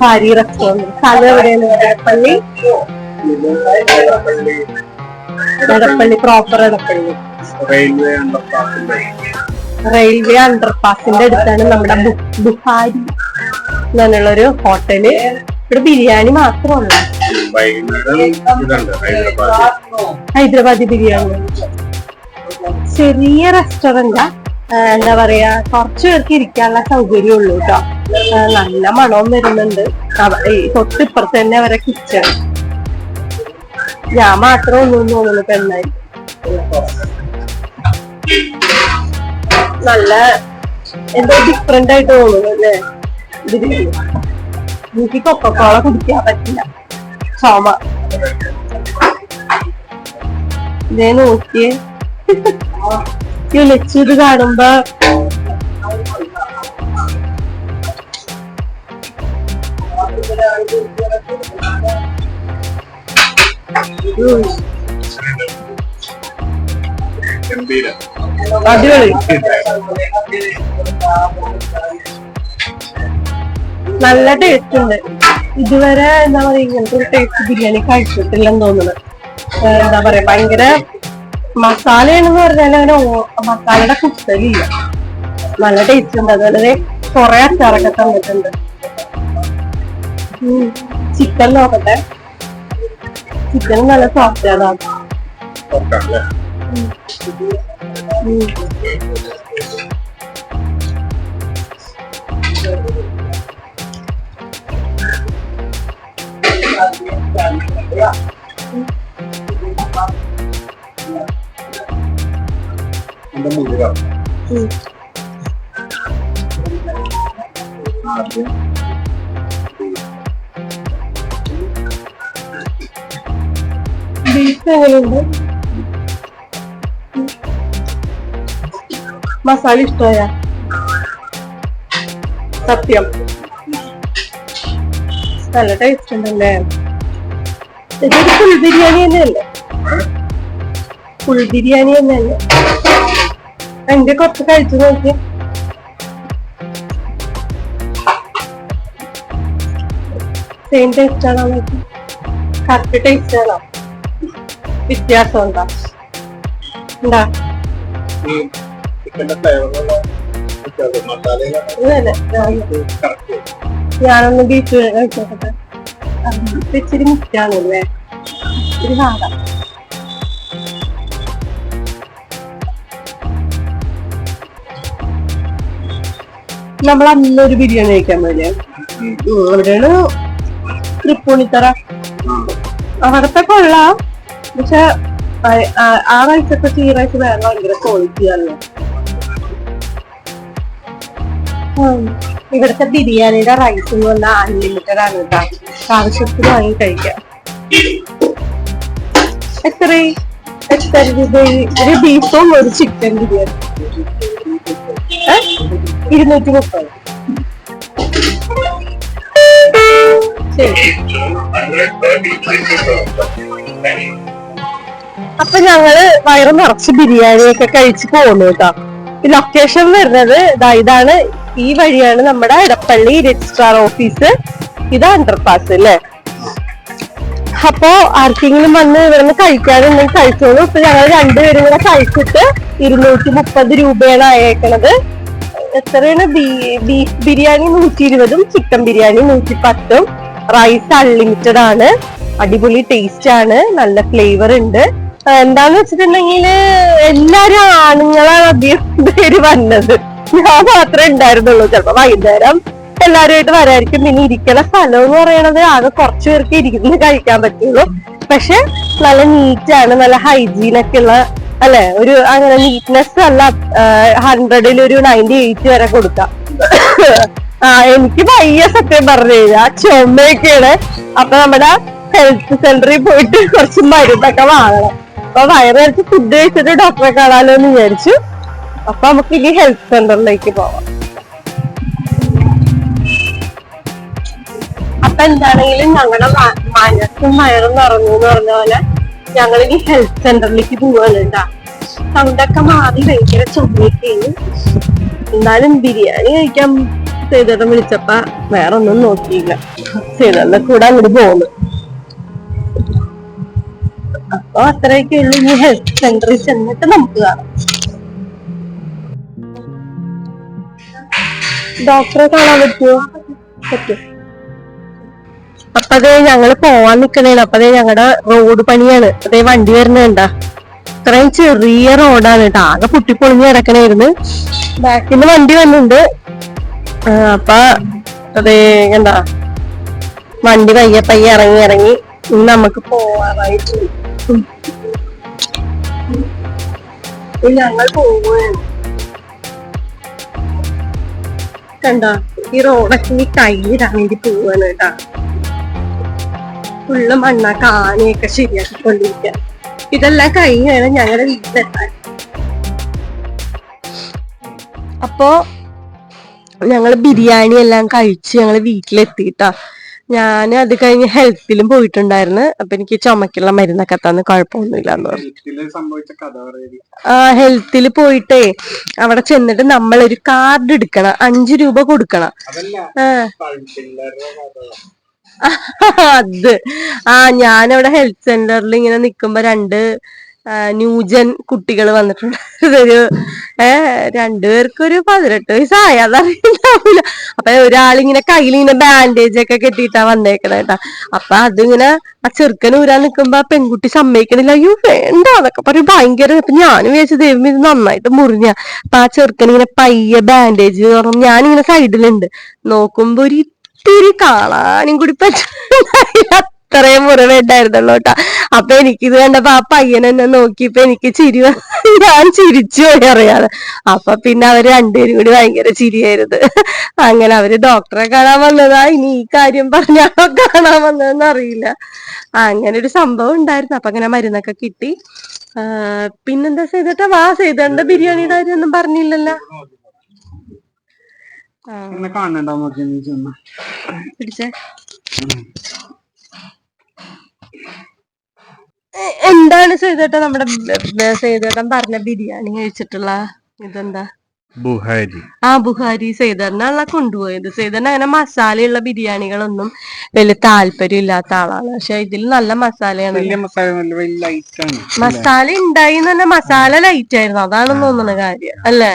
ഭാരി restaurant. സ്ഥലം എവിടെയാണ്? Edappally Edappally proper Edappally railway അണ്ടർപാസിന്റെ അടുത്താണ് നമ്മുടെ ബുഹാരി എന്നുള്ളൊരു ഹോട്ടൽ. ഇവിടെ ബിരിയാണി മാത്രമല്ല ഹൈദരാബാദി ബിരിയാണി. ചെറിയ റെസ്റ്റോറന്റാ എന്താ പറയാ കുറച്ചു പേർക്ക് ഇരിക്കാനുള്ള സൗകര്യം ഉള്ളു കേട്ടോ നല്ല മണവും വരുന്നുണ്ട്. തൊട്ടിപ്പുറത്ത് തന്നെ അവരെ കിച്ചൺ ഞാൻ മാത്രം ഒന്നും തോന്നുന്നു പെണ്ണായി. നല്ല എന്തോ ഡിഫറെന്റ് ആയിട്ട് തോന്നുന്നു അല്ലേ? എനിക്ക് കൊക്കക്കോള കുടിക്കാൻ പറ്റില്ല. ചോമ ഇതേ നോക്കിയേ. ലച്ചു ഇത് കാണുമ്പോ അടിപൊളി. നല്ല ടേസ്റ്റ് ഉണ്ട്. ഇതുവരെ എന്താ പറയാ ഇങ്ങനത്തെ ഒരു ടേസ്റ്റ് ബിരിയാണി കഴിച്ചിട്ടില്ലെന്ന് തോന്നുന്നു. എന്താ പറയാ ഭയങ്കര മസാലയാണെന്ന് പറഞ്ഞാൽ അങ്ങനെ മസാലയുടെ കുത്തലില്ല നല്ല ടേസ്റ്റ് ഉണ്ട്. അതുപോലെ കുറെ അച്ചാറൊക്കെ തന്നിട്ടുണ്ട്. ചിക്കൻ നോക്കട്ടെ. ചിക്കൻ നല്ല സോഫ്റ്റ് ആണ്. നോക്കാല്ലേ മുഴുവൻ. ആദ്യം മസാല ഇഷ്ടമായ? സത്യം. നല്ല ടേസ്റ്റ് ഉണ്ടല്ലേ? ബിരിയാണി തന്നെയല്ലേ? ഫുൾ ബിരിയാണി തന്നെയല്ലേ? എന്റെ കുറച്ച് കഴിച്ചു നോക്കി. സെയിം ടേസ്റ്റ് ആണോ നോക്കി. കറക്റ്റ് ടേസ്റ്റ് ആണോ? വ്യത്യാസം ഉണ്ടോ? ഉണ്ടാ? ഞാനൊന്ന് ബീച്ച് കഴിച്ചോട്ടെ ഇച്ചിരി മുറ്റാണല്ലേ ഇച്ചിരി ഹാർഡാ. നമ്മൾ അന്നൊരു ബിരിയാണി കഴിക്കാൻ പോയില്ലേ? അവിടെയാണ് തൃപ്പൂണിത്തറ. അവിടത്തെ കൊള്ളാം. പക്ഷെ ആ- റൈസൊക്കെ ഈ റൈസ് വേറെ ഭയങ്കര ക്വാളിറ്റി ആണ്. ഇവിടുത്തെ ബിരിയാണിയുടെ റൈസ് എന്ന് പറഞ്ഞാൽ അൺലിമിറ്റഡ് ആണ് കേട്ടോ. ആവശ്യത്തിന് വാങ്ങി കഴിക്കാം. എത്ര എത്ര രൂപ ഒരു ബീഫും ഒരു ചിക്കൻ ബിരിയാണി? ഇരുന്നൂറ്റി മുപ്പത് അപ്പൊ ഞങ്ങൾ വയറ് നിറച്ച് ബിരിയാണിയൊക്കെ കഴിച്ച് പോന്നു കേട്ടോ. ഈ ലൊക്കേഷൻ വരുന്നത് ഇതാ ഇതാണ്. ഈ വഴിയാണ് നമ്മുടെ ഇടപ്പള്ളി രജിസ്ട്രാർ ഓഫീസ് ഇത് അണ്ടർപാസ് അല്ലേ അപ്പോ ആർക്കെങ്കിലും വന്ന് ഇവിടുന്ന് കഴിക്കാനുണ്ടെങ്കിൽ കഴിച്ചോളൂ. ഇപ്പൊ ഞങ്ങൾ രണ്ടുപേരും കൂടെ കഴിച്ചിട്ട് ഇരുന്നൂറ്റി മുപ്പത് രൂപയാണ് അയക്കണത് എത്രയാണ്? ബീഫ് ബിരിയാണി നൂറ്റി ഇരുപതും ചിക്കൻ ബിരിയാണി നൂറ്റി പത്തും റൈസ് അൺലിമിറ്റഡ് ആണ്. അടിപൊളി ടേസ്റ്റ് ആണ്. നല്ല ഫ്ലേവർ ഉണ്ട്. എന്താന്ന് വെച്ചിട്ടുണ്ടെങ്കിൽ എല്ലാരും ആണുങ്ങളാണ് അധികം പേര് വന്നത്. ഞാൻ മാത്രമേ ഉണ്ടായിരുന്നുള്ളൂ. ചിലപ്പോ വൈകുന്നേരം എല്ലാരുമായിട്ട് വരായിരിക്കും പിന്നെ ഇരിക്കുന്ന സ്ഥലം എന്ന് പറയണത് ആകെ കുറച്ചു പേർക്ക് ഇരിക്കുന്നു കഴിക്കാൻ പറ്റുള്ളൂ. പക്ഷെ നല്ല നീറ്റാണ് നല്ല ഹൈജീനൊക്കെ ഉള്ള അല്ലെ? ഒരു അങ്ങനെ നീറ്റ്നെസ് അല്ല ഹൺഡ്രഡിൽ ഒരു നയന്റി എയ്റ്റ് വരെ കൊടുക്കാം. ആ എനിക്ക് വയ്യ സത്യം പറഞ്ഞു കഴിഞ്ഞാൽ ചുമയൊക്കെയാണ്. അപ്പൊ നമ്മുടെ ഹെൽത്ത് സെന്ററിൽ പോയിട്ട് കുറച്ച് മരുന്നൊക്കെ വാങ്ങണം. അപ്പൊ വയറ് കഴിച്ച് ഫുഡ് കഴിച്ചിട്ട് ഡോക്ടറെ കാണാലോ എന്ന് വിചാരിച്ചു. അപ്പൊ നമുക്ക് ഇനി ഹെൽത്ത് സെന്ററിലേക്ക് പോവാം. അപ്പൊ എന്താണെങ്കിലും ഞങ്ങളുടെ മനസ്സും വയറും നിറഞ്ഞു എന്ന് പറഞ്ഞ പോലെ ഞങ്ങൾ ഇനി ഹെൽത്ത് സെന്ററിലേക്ക് പോവാനുണ്ടാ സൗണ്ടൊക്കെ മാറി ഭയങ്കര ചുമയൊക്കെയാണ് എന്നാലും ബിരിയാണി കഴിക്കാൻ സേതേട്ടൻ വിളിച്ചപ്പ വേറെ ഒന്നും നോക്കിയില്ല. സേതേട്ടന്റെ കൂടെ അങ്ങോട്ട് പോന്നു. അപ്പൊ അത്രയൊക്കെ ഉള്ളു. ഇനി ഹെൽത്ത് സെന്ററിൽ ചെന്നിട്ട് നമുക്ക് കാണാം. ഡോക്ടറെ കാണാൻ പറ്റുമോ പറ്റും. അപ്പൊ അതേ ഞങ്ങൾ പോവാൻ നിക്കണേണ്. അപ്പൊ അതേ ഞങ്ങളുടെ റോഡ് പണിയാണ്. അതേ വണ്ടി വരുന്നുണ്ടാ ഇത്രയും ചെറിയ റോഡാണ് കേട്ടോ. ആകെ പൊട്ടിപ്പൊളിഞ്ഞ് കിടക്കണായിരുന്നു ബാക്കിൽ വണ്ടി വന്നിട്ടുണ്ട് ആ, അപ്പൊ അതേ എന്താ വണ്ടി പയ്യെ പയ്യെ ഇറങ്ങി ഇറങ്ങി. ഇനി നമുക്ക് പോവാറായിട്ട്. ഞങ്ങൾ പോവുകയാണ് കണ്ട ഈ റോഡൊക്കെ കയ്യിടാൻ വേണ്ടി പോവാണ് കേട്ടാ. ഫുള്ള് മണ്ണ കാനയൊക്കെ ശരിയാക്കിക്കൊണ്ടിരിക്കുക ഇതെല്ലാം കഴിഞ്ഞ് വേണം ഞങ്ങളുടെ വീട്ടിലെത്താൻ. അപ്പോ ഞങ്ങൾ ബിരിയാണി എല്ലാം കഴിച്ച് ഞങ്ങൾ വീട്ടിലെത്തിയിട്ടാ ഞാൻ അത് കഴിഞ്ഞ് ഹെൽത്തിലും പോയിട്ടുണ്ടായിരുന്നു. അപ്പൊ എനിക്ക് ചുമക്കുള്ള മരുന്നൊക്കെ തന്ന് കുഴപ്പമൊന്നുമില്ല എന്ന് പറഞ്ഞു ആ ഹെൽത്തിൽ പോയിട്ടേ അവിടെ ചെന്നിട്ട് നമ്മളൊരു കാർഡ് എടുക്കണം. അഞ്ചു രൂപ കൊടുക്കണം. അത്. ആ ഞാനവിടെ ഹെൽത്ത് സെന്ററിൽ ഇങ്ങനെ നിക്കുമ്പോ രണ്ട് ന്യൂജൻ കുട്ടികൾ വന്നിട്ടുണ്ട്. ഒരു ഏർ രണ്ടുപേർക്ക് ഒരു പതിനെട്ട് വയസ്സായ അതറിയില്ല അപ്പൊ ഒരാളിങ്ങനെ കയ്യിൽ ഇങ്ങനെ ബാൻഡേജ് ഒക്കെ കെട്ടിയിട്ടാ വന്നേക്കണേ കേട്ടാ അപ്പൊ അതിങ്ങനെ ആ ചെറുക്കൻ ഊരാൻ നിക്കുമ്പോ ആ പെൺകുട്ടി സമ്മതിക്കണില്ല. അയ്യോ വേണ്ട അതൊക്കെ പറയും ഭയങ്കര അപ്പൊ ഞാനും വിചാരിച്ചു ദൈവം ഇത് നന്നായിട്ട് മുറിഞ്ഞ. അപ്പൊ ആ ചെറുക്കൻ ഇങ്ങനെ പയ്യെ ബാൻഡേജ് പറഞ്ഞു ഞാനിങ്ങനെ സൈഡിലുണ്ട് നോക്കുമ്പോ ഒരു ഇത്തിരി കാണാനും കൂടി പറ്റില്ല അത്രയും മുറിവുണ്ടായിരുന്നല്ലോ കേട്ടോ. അപ്പൊ എനിക്കിത് കണ്ടപ്പോ ആ പയ്യൻ എന്നെ നോക്കിയപ്പോ എനിക്ക് ചിരി. ഞാൻ ചിരിച്ചു പോയി അറിയാതെ. അപ്പൊ പിന്നെ അവർ രണ്ടുപേരും കൂടി ഭയങ്കര ചിരിയായിരുന്നു. അങ്ങനെ അവർ ഡോക്ടറെ കാണാൻ വന്നതാ. ഇനി ഈ കാര്യം പറഞ്ഞാണോ കാണാൻ വന്നതെന്ന് അറിയില്ല. അങ്ങനെ ഒരു സംഭവം ഉണ്ടായിരുന്നു. അപ്പൊ അങ്ങനെ മരുന്നൊക്കെ കിട്ടി. പിന്നെന്താ ചെയ്തിട്ട്? വാ ചെയ്തണ്ട ബിരിയാണിയുടെ കാര്യം ഒന്നും പറഞ്ഞില്ലല്ലോ. എന്നെ കാണണ്ടാവും നോക്കി നീ ചെന്ന് പിടിച്ചേ. എ- എന്താണ് ചെയ്തേട്ടൻ നമ്മുടെ ചെയ്തേട്ടൻ പറഞ്ഞ ബിരിയാണി കഴിച്ചിട്ടുള്ള ഇതെന്താ? ബുഹാരി. ആ ബുഹാരി സൈദറിനാണല്ല കൊണ്ടുപോയത്. സൈദറിന് അങ്ങനെ മസാലയുള്ള ബിരിയാണികളൊന്നും വലിയ താല്പര്യം ഇല്ലാത്ത ആളാണ്. പക്ഷെ ഇതിൽ നല്ല മസാലയാണ് വലിയ മസാല ഉണ്ടായിന്ന് വലിയ ലൈറ്റ് ആണ്. മസാല ഉണ്ടായി തന്നെ മസാല ലൈറ്റ് ആയിരുന്നു. അതാണ് തോന്നുന്ന കാര്യം. അല്ലേ?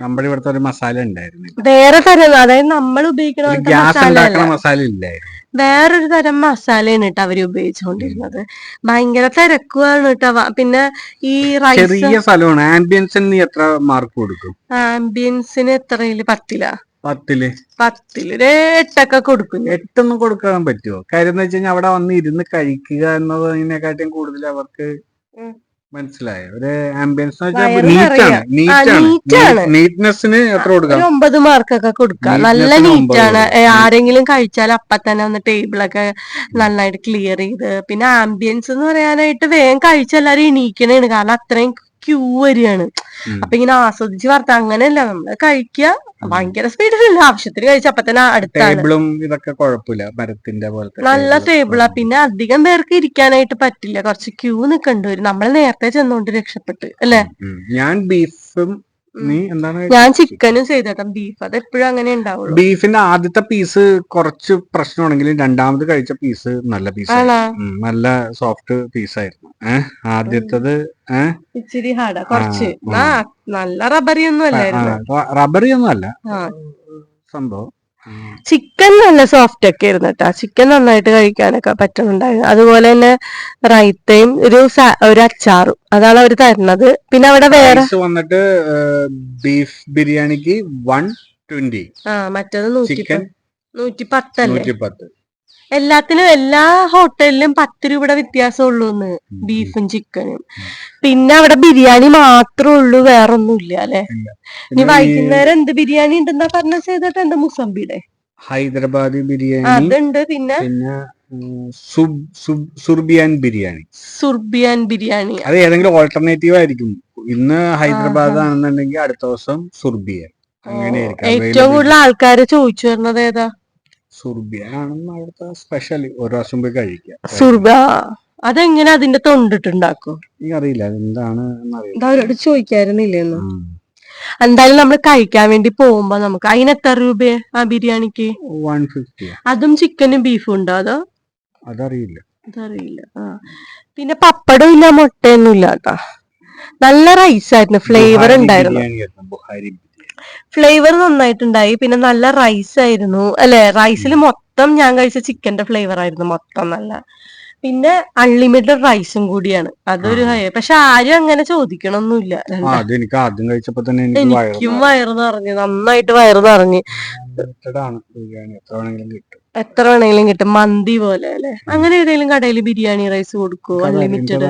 നമ്മുടെ ഇവിടുത്തെ ഒരു മസാല ഉണ്ടായിരുന്നു. വേറെ തരം അതായത് നമ്മൾ ഉപയോഗിക്കുന്ന ഗ്യാസ് ഉണ്ടാക്കുന്ന മസാല ഇല്ലായിരുന്നു. വേറൊരു തരം മസാലയാണ് കേട്ടോ അവർ ഉപയോഗിച്ചുകൊണ്ടിരുന്നത്. ഭയങ്കര തിരക്കുവാണ് കേട്ടോ. പിന്നെ ഈ ചെറിയ സ്ഥലമാണ്. ആംബിയൻസിന് എത്ര മാർക്ക് കൊടുക്കും? ആംബിയൻസിന് എത്രയിൽ? പത്തില? പത്തിൽ. പത്തിൽ. ഒരു എട്ടൊക്കെ കൊടുക്കും. എട്ടൊന്നും കൊടുക്കാൻ പറ്റുമോ? കാര്യം എന്ന് വെച്ച് കഴിഞ്ഞാൽ അവിടെ വന്ന് ഇരുന്ന് കഴിക്കുക എന്നതിനെക്കാട്ടിയും കൂടുതൽ അവർക്ക്. മനസ്സിലായോ. ഒരു ആംബിയൻസ് നീറ്റ്നെസ്സിന് എത്ര കൊടുക്കാം? ഒമ്പത് മാർക്കൊക്കെ കൊടുക്കാം. നല്ല നീറ്റ് ആണ്. നീറ്റാണ് ആരെങ്കിലും കഴിച്ചാൽ അപ്പൊ തന്നെ ഒന്ന് ടേബിളൊക്കെ നന്നായിട്ട് ക്ലിയർ ചെയ്ത്. പിന്നെ ആംബിയൻസ് എന്ന് പറയാനായിട്ട് വേഗം കഴിച്ചെല്ലാരും എണീക്കണേണ്. കാരണം അത്രയും ക്യൂ വരികയാണ്. അപ്പൊ ഇങ്ങനെ ആസ്വദിച്ച് വർത്ത അങ്ങനെയല്ല നമ്മൾ കഴിക്കുക ഭയങ്കര സ്പീഡിലല്ല ആവശ്യത്തിന് കഴിച്ച അപ്പൊ തന്നെ അടുത്താണ്. ഇതൊക്കെ കുഴപ്പമില്ല. മരത്തിന്റെ പോലത്തെ നല്ല. ടേബിളാ പിന്നെ അധികം പേർക്ക് ഇരിക്കാനായിട്ട് പറ്റില്ല. കുറച്ച് ക്യൂ നിക്കണ്ടി വരും നമ്മൾ നേരത്തെ ചെന്നോണ്ട് രക്ഷപ്പെട്ട്. അല്ലെ. ഞാൻ ബീഫും നീ എന്താണ് ഞാൻ ചിക്കനും ചെയ്തേട്ടാ. ബീഫ് അത് എപ്പോഴും അങ്ങനെ ഉണ്ടാവുള്ളൂ. ബീഫിന്റെ ആദ്യത്തെ പീസ് കുറച്ച് പ്രശ്നമാണെങ്കിലും രണ്ടാമത് കഴിച്ച പീസ് നല്ല പീസ് നല്ല സോഫ്റ്റ് പീസായിരുന്നു ഏഹ് ആദ്യത്തത് ഇച്ചിരി ഹാർഡാ കുറച്ച്. നല്ല റബ്ബറി ഒന്നും അല്ലായിരുന്നു? റബ്ബറി ഒന്നും അല്ല. സംഭവം. ചിക്കൻ നല്ല സോഫ്റ്റ് ഒക്കെ ആയിരുന്നു കേട്ടോ ചിക്കൻ നന്നായിട്ട് കഴിക്കാനൊക്കെ പറ്റുന്നുണ്ടായിരുന്നു. അതുപോലെ തന്നെ റൈത്തയും ഒരു ഒരു അച്ചാറും. അതാണ് അവർ തരുന്നത്. പിന്നെ അവിടെ വേറെ? വന്നിട്ട് ബീഫ് ബിരിയാണിക്ക് വൺ ട്വന്റി ആ മറ്റേത് നൂറ്റി നൂറ്റി പത്തല്ലേ നൂറ്റി പത്ത് എല്ലാത്തിനും എല്ലാ ഹോട്ടലിലും പത്ത് രൂപയുടെ വ്യത്യാസം ഉള്ളൂ എന്ന് ബീഫും ചിക്കനും. പിന്നെ അവിടെ ബിരിയാണി മാത്രമേ ഉള്ളൂ വേറെ ഒന്നുമില്ല അല്ലെ ഇനി വൈകുന്നേരം എന്ത് ബിരിയാണി ഉണ്ടെന്നാ പറഞ്ഞ ചെയ്തിട്ടുണ്ട് മുസംബിയുടെ ഹൈദരാബാദി ബിരിയാണി അതുണ്ട് പിന്നെ? സുർബിയാൻ ബിരിയാണി. സുർബിയാൻ ബിരിയാണി. അത് ഏതെങ്കിലും ഓൾട്ടർനേറ്റീവ് ആയിരിക്കും. ഇന്ന് ഹൈദരാബാദ് ആണെന്നുണ്ടെങ്കിൽ അടുത്ത ദിവസം സുർബിയൻ. അങ്ങനെയായിരിക്കും. ഏറ്റവും. കൂടുതൽ ആൾക്കാര് ചോദിച്ചു വരുന്നത് ഏതാ? സുർബിയൻ ആണെന്ന് അവിടുത്തെ സ്പെഷ്യൽ ഒരു പ്രാവശ്യം പോയി കഴിക്കാം. സുർബ അതെങ്ങനെ അതിന്റെ തൊണ്ടിട്ടുണ്ടാക്കും? എനിക്ക് അറിയില്ല അതെന്താണ് എന്നറിയില്ല. അവരോട് ചോദിക്കായിരുന്നില്ലെന്ന്. എന്തായാലും നമ്മൾ കഴിക്കാൻ വേണ്ടി പോകുമ്പോ നമുക്ക് അതിന് എത്ര രൂപ ആ ബിരിയാണിക്ക്? വൺ ഫിഫ്റ്റി അതും ചിക്കനും ബീഫും ഉണ്ടോ അതോ? അതറിയില്ല. അതറിയില്ല. ആ. പിന്നെ പപ്പടം ഇല്ല മുട്ടയൊന്നും ഇല്ല കേട്ടോ നല്ല റൈസ് ആയിരുന്നു ഫ്ലേവർ ഉണ്ടായിരുന്നു. ബിരിയാണി ബുഹാരി ബിരിയാണി ഫ്ലേവർ നന്നായിട്ടുണ്ടായി. പിന്നെ നല്ല റൈസ് ആയിരുന്നു. അല്ലെ? റൈസിൽ മൊത്തം ഞാൻ കഴിച്ച ചിക്കന്റെ ഫ്ലേവർ ആയിരുന്നു മൊത്തം നല്ല. പിന്നെ അൺലിമിറ്റഡ് റൈസും കൂടിയാണ്. അതൊരു പക്ഷെ ആരും അങ്ങനെ ചോദിക്കണമൊന്നുമില്ല എനിക്ക് ആദ്യം കഴിച്ചപ്പോ തന്നെ എനിക്ക് വയറ് നിറഞ്ഞു. നന്നായിട്ട് വയറ് നിറഞ്ഞു. എത്ര വേണമെങ്കിലും കിട്ടും. എത്ര വേണമെങ്കിലും കിട്ടും. മന്തി പോലെ അല്ലെ? അങ്ങനെ ഏതെങ്കിലും കടയിൽ ബിരിയാണി റൈസ് കൊടുക്കുവോ? അൺലിമിറ്റഡ്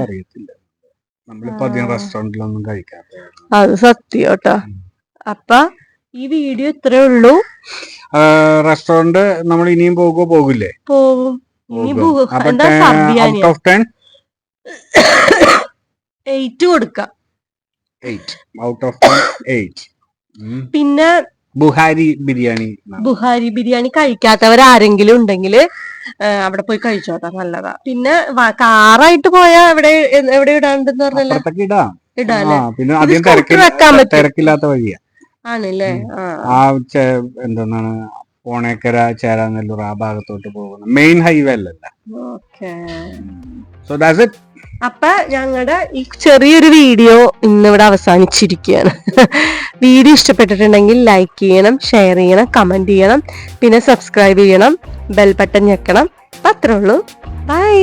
അത് സത്യം കേട്ടോ. അപ്പൊ ഈ വീഡിയോ ഇത്രേ ഉള്ളൂ. റെസ്റ്റോറന്റ് നമ്മൾ ഇനിയും പോകുമോ പോകില്ലേ? പോവും ഇനി പോകും. എന്താ എയ്റ്റ് കൊടുക്കാം. ഔട്ട് ഓഫ് പിന്നെ ബുഹാരി ബിരിയാണി. ബുഹാരി ബിരിയാണി കഴിക്കാത്തവർ ആരെങ്കിലും ഉണ്ടെങ്കിൽ അവിടെ പോയി കഴിച്ചോട്ടെ. നല്ലതാ. പിന്നെ കാറായിട്ട് പോയാ എവിടെ എവിടെ ഇടാണ്ടെന്ന് പറഞ്ഞല്ലോ? ഇടാം. പിന്നെ വെക്കാൻ പറ്റും. തിരക്കില്ലാത്ത വഴിയാ. ആണല്ലേ. ആ. ആ ചെ- എന്താണ് പോണേക്കര ചേരാനെല്ലൂർ ആ ഭാഗത്തോട്ട് പോകുന്ന മെയിൻ ഹൈവേ അല്ലല്ല ഓക്കേ. സോ ദാറ്റ്സ് ഇറ്റ് അപ്പൊ ഞങ്ങളുടെ ഈ ചെറിയൊരു വീഡിയോ ഇന്നിവിടെ അവസാനിച്ചിരിക്കുകയാണ് വീഡിയോ ഇഷ്ടപ്പെട്ടിട്ടുണ്ടെങ്കിൽ ലൈക്ക് ചെയ്യണം ഷെയർ ചെയ്യണം കമന്റ് ചെയ്യണം പിന്നെ സബ്സ്ക്രൈബ് ചെയ്യണം ബെൽ ബട്ടൺ ഞെക്കണം. അപ്പൊ അത്രേ ഉള്ളൂ. ബൈ